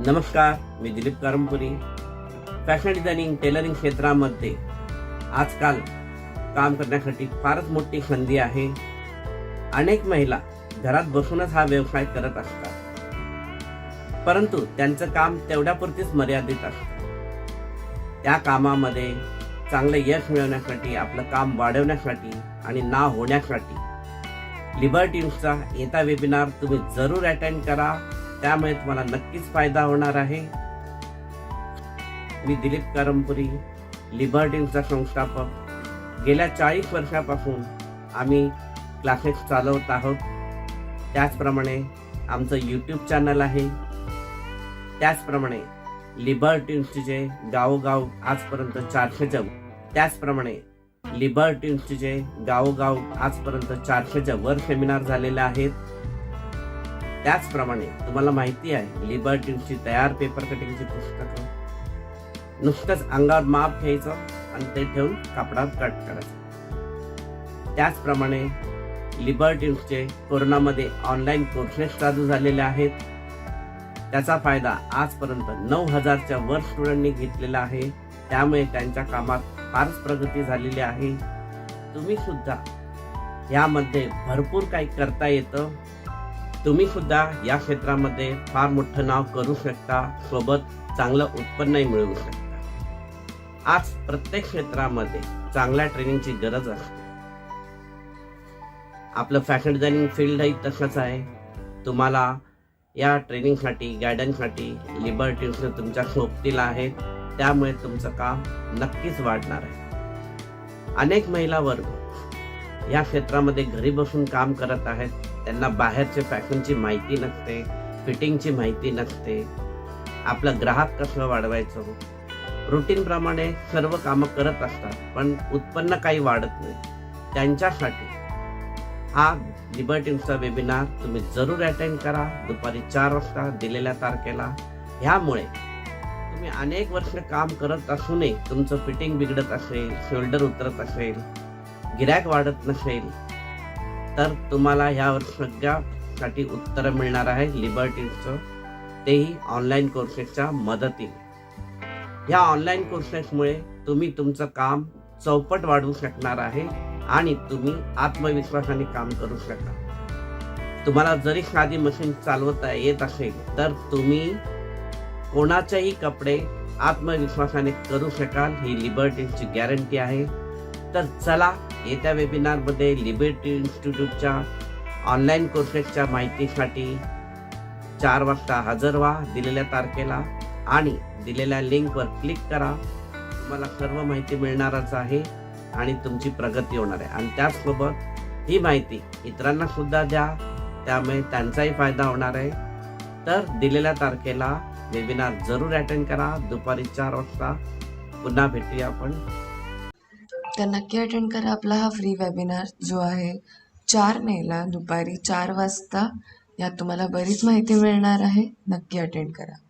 नमस्कार मी Dilip Karampuri fashion designing tailoring क्षेत्रामध्ये आजकाल काम करण्यासाठी फारच मोठी संधी आहे. अनेक महिला घरात बसूनच हा व्यवसाय करत असतात. परंतु त्यांचं काम तेवढ्यापुरतीच मर्यादित असतं. त्या कामामध्ये चांगलं यश मिळवण्यासाठी आपलं काम वाढवण्यासाठी आणि नाव होण्यासाठी लिबर्टीन्सचा येता वेबिनार तुम्ही जरूर अटेंड करा. त्यामुळे तुम्हाला नक्कीच फायदा होणार आहे. मी दिलीप करमपुरी लिबर्टीन्सचा संस्थापक. गेल्या चाळीस वर्षापासून आम्ही क्लासेस चालवत आहोत. त्याचप्रमाणे आमचं यूट्यूब चॅनल आहे. त्याचप्रमाणे लिबर्टीन्सचे जे गावोगाव आजपर्यंत चारशेच्या त्याचप्रमाणे लिबर्टीन्सचे जे गावोगाव आजपर्यंत चारशेच्या वर सेमिनार झालेले आहेत. त्याचप्रमाणे तुम्हाला माहिती आहे लिबर्टीन्सची तयार पेपर कटिंगची पुस्तकं. नुसतंच अंगावर माप घ्यायचं आणि ते ठेवून कापडात कट करायचं. त्याचप्रमाणे लिबर्टीन्सचे कोरोनामध्ये ऑनलाईन कोर्सेस चालू झालेले आहेत. त्याचा फायदा आजपर्यंत नऊ हजारच्या वर स्टुडंटनी घेतलेला आहे. त्यामुळे त्यांच्या कामात फारच प्रगती झालेली आहे. तुम्ही सुद्धा यामध्ये भरपूर काही करता येतं. तुम्ही सुद्धा या क्षेत्रामध्ये फार मोठं नाव करू शकता सोबत चांगलं उत्पन्नही मिळवू शकता. आज प्रत्येक क्षेत्रामध्ये चांगल्या ट्रेनिंगची गरज असते आपलं फॅशन डिझायनिंग फील्डही तसंच आहे. तुम्हाला या ट्रेनिंगसाठी गायडन्ससाठी लिबर्टीज तुमच्या सोबतील आहेत. त्यामुळे तुमचं काम नक्कीच वाढणार आहे. अनेक महिला वर्ग या क्षेत्रामध्ये घरी बसून काम करत आहेत. त्यांना बाहेरचे फॅशनची माहिती नसते फिटिंगची माहिती नसते. आपलं ग्राहक कसं वाढवायचं? रुटीनप्रमाणे सर्व कामं करत असतात पण उत्पन्न काही वाढत नाही. त्यांच्यासाठी हा लिबर्टीन्सचा वेबिनार तुम्ही जरूर अटेंड करा. दुपारी चार वाजता दिलेल्या तारखेला. ह्यामुळे तुम्ही अनेक वर्ष काम करत असूनही तुमचं फिटिंग बिघडत असेल शोल्डर उतरत असेल गिरॅक वाढत नसेल तर तुम्हाला ह्यावर सगळ्यासाठी उत्तरं मिळणार आहे लिबर्टीचं तेही ऑनलाईन कोर्सेसच्या मदतीने. ह्या ऑनलाईन कोर्सेसमुळे तुम्ही तुमचं काम चौपट वाढवू शकणार आहे आणि तुम्ही आत्मविश्वासाने काम करू शकाल. तुम्हाला जरी साधी मशीन चालवता येत असेल तर तुम्ही कोणाचेही कपडे आत्मविश्वासाने करू शकाल ही लिबर्टीची गॅरंटी आहे. तर चला येत्या वेबिनारमध्ये लिबर्टी इन्स्टिट्यूटच्या ऑनलाईन कोर्सेसच्या माहितीसाठी चार वाजता हजर व्हा दिलेल्या तारखेला आणि दिलेल्या लिंकवर क्लिक करा. तुम्हाला सर्व माहिती मिळणारच आहे आणि तुमची प्रगती होणार आहे. आणि त्याचसोबत ही माहिती इतरांना सुद्धा द्या त्यामुळे त्यांचाही फायदा होणार आहे. तर दिलेल्या तारखेला वेबिनार जरूर अटेंड करा. दुपारी चार वाजता पुन्हा भेटूया आपण. तर नक्की अटेंड करा. आपला हा फ्री वेबिनार जो आहे चार मेला दुपारी चार वाजता यात तुम्हाला बरीच माहिती मिळणार आहे. नक्की अटेंड करा.